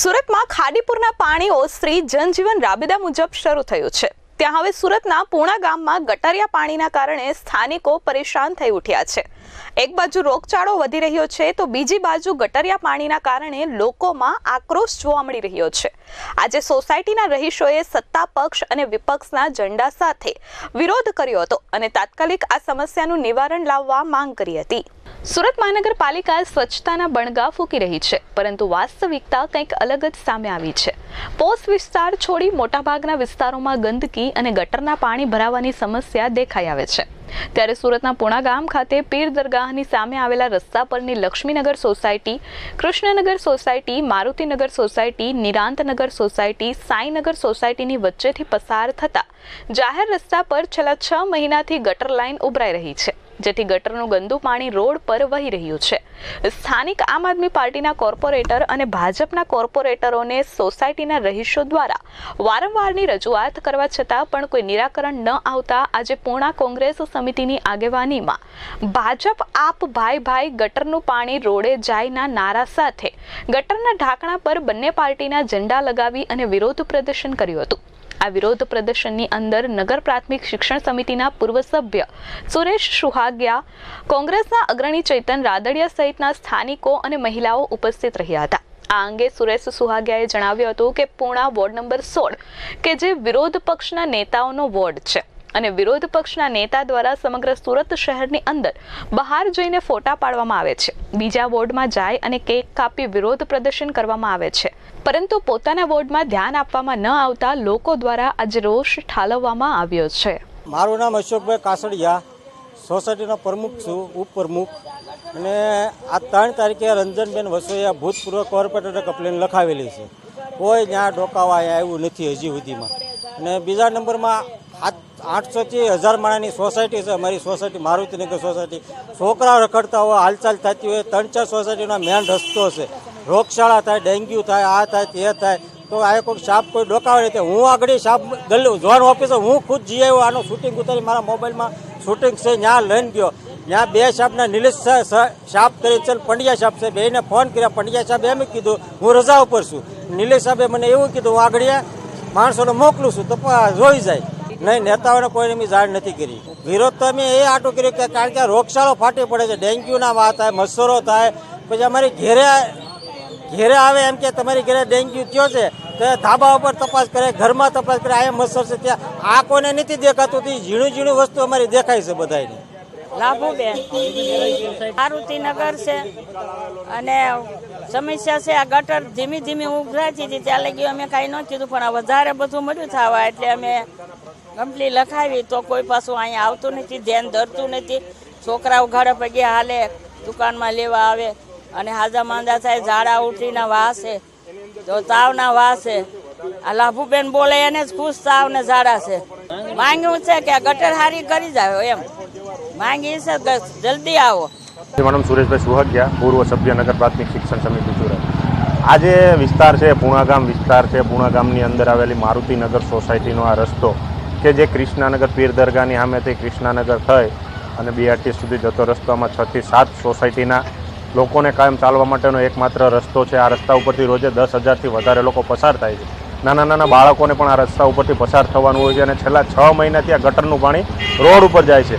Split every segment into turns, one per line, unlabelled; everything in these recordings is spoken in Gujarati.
સુરતમાં ખાડીપુરના પાણી ઓસરી જનજીવન રાબેદા મુજબ શરૂ થયું છે. ત્યાં હવે સુરતના પૂણા ગામમાં ગટરિયા પાણીના કારણે સ્થાનિકો પરેશાન થઈ ઉઠ્યા છે. એક બાજુ રોગચાળો વધી રહ્યો છે તો બીજી બાજુ ગટરિયા પાણીના કારણે લોકોમાં આક્રોશ જોવા મળી રહ્યો છે. આજે સોસાયટીના રહીશોએ સત્તા પક્ષ અને વિપક્ષના ઝંડા સાથે વિરોધ કર્યો હતો અને તાત્કાલિક આ સમસ્યાનું નિવારણ લાવવા માંગ કરી હતી. સુરત મહાનગરપાલિકા સ્વચ્છતાના બણગા ફૂંકી રહી છે, પરંતુ વાસ્તવિકતા કંઈક અલગ જ સામે આવી છે. પોસ્ટ વિસ્તાર છોડી મોટાભાગના વિસ્તારોમાં ગંદકી અને ગટરના પાણી ભરાવાની સમસ્યા દેખાઈ આવે છે. ત્યારે સુરતના પુણા ગામ ખાતે પીર દરગાહની સામે આવેલા રસ્તા પરની Laxminagar society, Krishnanagar society, Marutinagar society, Nirantnagar society, Sainagar સોસાયટીની વચ્ચેથી પસાર થતા જાહેર રસ્તા પર છેલ્લા છ મહિનાથી ગટર લાઇન ઉભરાઈ રહી છે. જેથી ગટરનું ગંદુ પાણી રોડ પર વહી રહ્યું છે. સ્થાનિક આમ આદમી પાર્ટીના કોર્પોરેટર અને ભાજપના કોર્પોરેટરોને સોસાયટીના રહીશો દ્વારા વારંવારની રજૂઆત કરવા છતાં પણ કોઈ નિરાકરણ ન આવતા આજે પૂર્ણા કોંગ્રેસ સમિતિની આગેવાનીમાં ભાજપ આપ ભાઈ ભાઈ ગટરનું પાણી રોડે જાયના નારા સાથે ગટરના ઢાંકણા પર બંને પાર્ટીના ઝંડા લગાવી અને વિરોધ પ્રદર્શન કર્યું હતું. આ વિરોધ પ્રદર્શનની અંદર નગર પ્રાથમિક શિક્ષણ સમિતિના પૂર્વ સભ્ય સુરેશ સુહાગિયા, કોંગ્રેસના અગ્રણી ચૈતન રાદડિયા સહિતના સ્થાનિકો અને મહિલાઓ ઉપસ્થિત રહ્યા હતા. આ અંગે સુરેશ સુહાગિયાએ જણાવ્યું હતું કે પૂણા વોર્ડ નંબર સોળ, કે જે વિરોધ પક્ષના નેતાઓનો વોર્ડ છે. અને વિરોધ પક્ષના નેતા દ્વારા સમગ્ર સુરત શહેરની અંદર બહાર જઈને ફોટા પાડવામાં આવે છે. બીજા વોર્ડમાં જાય અને કેક કાપી વિરોધ પ્રદર્શન કરવામાં આવે છે. પરંતુ પોતાના વોર્ડમાં ધ્યાન આપવામાં ન આવતા લોકો દ્વારા આજે રોષ ઠાલવવામાં આવ્યો છે.
મારું નામ અશોકભાઈ કાસડિયા, સોસાયટીનો પ્રમુખ છું, ઉપપ્રમુખ. અને આ ત્રણ તારીખે રંજનબેન વસોયા ભૂતપૂર્વ કોર્પોરેટરે કમ્પ્લેન લખાવેલી છે. કોઈ ત્યાં ડોકાવા એવું નથી હજી સુધીમાં. અને બીજા નંબરમાં આઠસોથી હજાર માણાની સોસાયટી છે. અમારી સોસાયટી મારુતિનગર સોસાયટી. છોકરા રખડતા હોય, હાલચાલ થતી હોય, ત્રણ ચાર સોસાયટીનો મેન રસ્તો છે. રોગશાળા થાય, ડેન્ગ્યુ થાય, આ થાય, તે થાય. તો આ કોઈ સાપ કોઈ ડોકાવે નહીં. હું આગળ સાપ ગલ્લું જોન ઓફિસર હું ખુદ જઈ આવ્યો આનું શૂટિંગ ઉતારી મારા મોબાઈલમાં શૂટિંગ છે, ત્યાં લઈને ગયો. ત્યાં બે સાપના નિલેશ સાહેબ કરી, ચલ પંડ્યા સાપ છે. બેને ફોન કર્યા, પંડ્યા સાહેબ એમ કીધું, હું રજા ઉપર છું. નિલેશ સાહેબે મને એવું કીધું, હું આગળ માણસોને મોકલું છું. તો જોઈ જાય. નહીં, નેતાઓને કોઈને મેં જાણ નથી કરી. વિરોધ તો અમે એ આટું કર્યું કે કારણ કે રોગચાળો ફાટી પડે છે, ડેન્ગ્યુના વાત થાય, મચ્છરો થાય, પછી અમારી ઘેરે ઘેરે આવે એમ કે તમારી ઘરે ડેન્ગ્યુ થયો છે, તો ધાબા ઉપર તપાસ કરે, ઘરમાં તપાસ કરે આ મચ્છર છે ત્યાં. આ કોને નથી દેખાતું ઝીણું ઝીણું વસ્તુ અમારી દેખાય છે બધાને
લાભુબેન મારુતિનગર છે અને સમસ્યા છે, આ ગટર ધીમી ધીમી ઉભરાતી હતી ત્યાં લગી અમે કાંઈ ન કીધું, પણ આ વધારે બધું મળ્યું થવા એટલે અમે કંપની લખાવી તો કોઈ પાછું અહીંયા આવતું નથી, ધ્યાન ધરતું નથી. છોકરાઓ ઘરે પગે હાલે, દુકાનમાં લેવા આવે અને હાજા માંદા થાય, ઝાડા ઉઠીના વાસે, તો તાવના વાસે. આ લાભુબેન બોલે એને જ ખુશ તાવ ને ઝાડા છે. માંગ્યું છે કે ગટર હારી કરી જાવ એમ. માંગી છે જલ્દી આવો.
મારું નામ સુરેશભાઈ સુહગ્યા, પૂર્વ સભ્ય નગર પ્રાથમિક શિક્ષણ સમિતિ સુરત આ જે વિસ્તાર છે પૂણાગામ વિસ્તાર છે. પૂણાગામની અંદર આવેલી મારુતિનગર સોસાયટીનો આ રસ્તો કે જે કૃષ્ણાનગર પીર દરગાહની સામેથી કૃષ્ણાનગર થઈ અને બીઆરટી સુધી જતો રસ્તામાં છથી સાત સોસાયટીના લોકોને કાયમ ચાલવા માટેનો એકમાત્ર રસ્તો છે. આ રસ્તા ઉપરથી રોજે દસ હજારથી વધારે લોકો પસાર થાય છે. નાના નાના બાળકોને પણ આ રસ્તા ઉપરથી પસાર થવાનું હોય છે અને છેલ્લા છ મહિનાથી આ ગટરનું પાણી રોડ ઉપર જાય છે.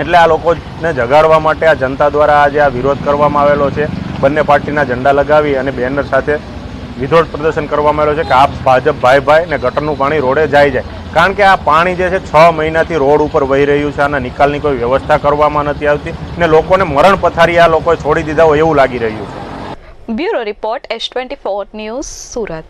એટલે આ લોકોને જગાડવા માટે આ જનતા દ્વારા આજે આ વિરોધ કરવામાં આવેલો છે. બંને પાર્ટીના ઝંડા લગાવી અને બેનર સાથે વિરોધ પ્રદર્શન કરવામાં આવેલો છે કે આપ ભાજપ ભાઈ ભાઈ ને ગટરનું પાણી રોડે જાય જાય કારણ કે આ પાણી જે છે છ મહિનાથી રોડ ઉપર વહી રહ્યું છે આના નિકાલની કોઈ વ્યવસ્થા કરવામાં નથી આવતી ને લોકોને મરણ પથારી આ લોકોએ છોડી દીધા હોય એવું લાગી રહ્યું છે.
Bureau report S twenty news Surat.